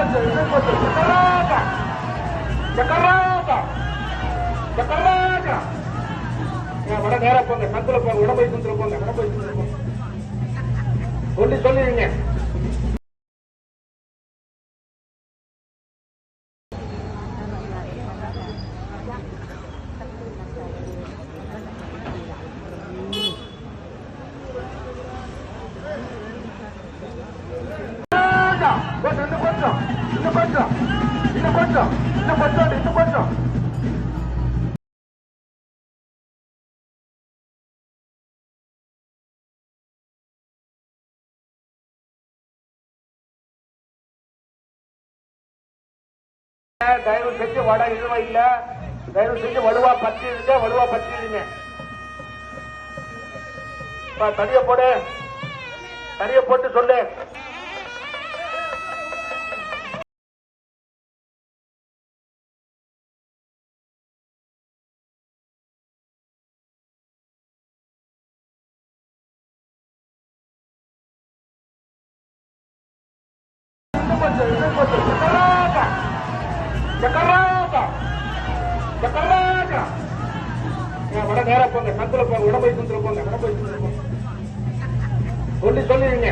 கொஞ்சம் இன்னும் கொஞ்சம் ஏன் வட நேரா போங்க சந்தில போங்க உடம்பை சந்தில போங்க உடம்பை சந்தில போங்க. சொல்லி சொல்லிடுங்க ராஜா, கொஞ்சம் இன்னும் கொஞ்சம் இன்னும் கொஞ்சம் இன்னும் கொஞ்சம் இன்னும் கொஞ்சம் இன்னும் கொஞ்சம் தயவு செஞ்சு வட இழுவ இல்ல தயவு செஞ்சு வலுவா பற்றிடுங்க வலுவா பற்றிடுங்க தடிய போடு. தடிய போட்டு சொல்லு. இன்னும் கொஞ்சம் இன்னும் கொஞ்சம் ஏன் வட நேரா போங்க சந்தில போங்க உடம்பை சந்தில போங்க உடம்பை சந்தில போங்க சொல்லி சொல்லிடுங்க.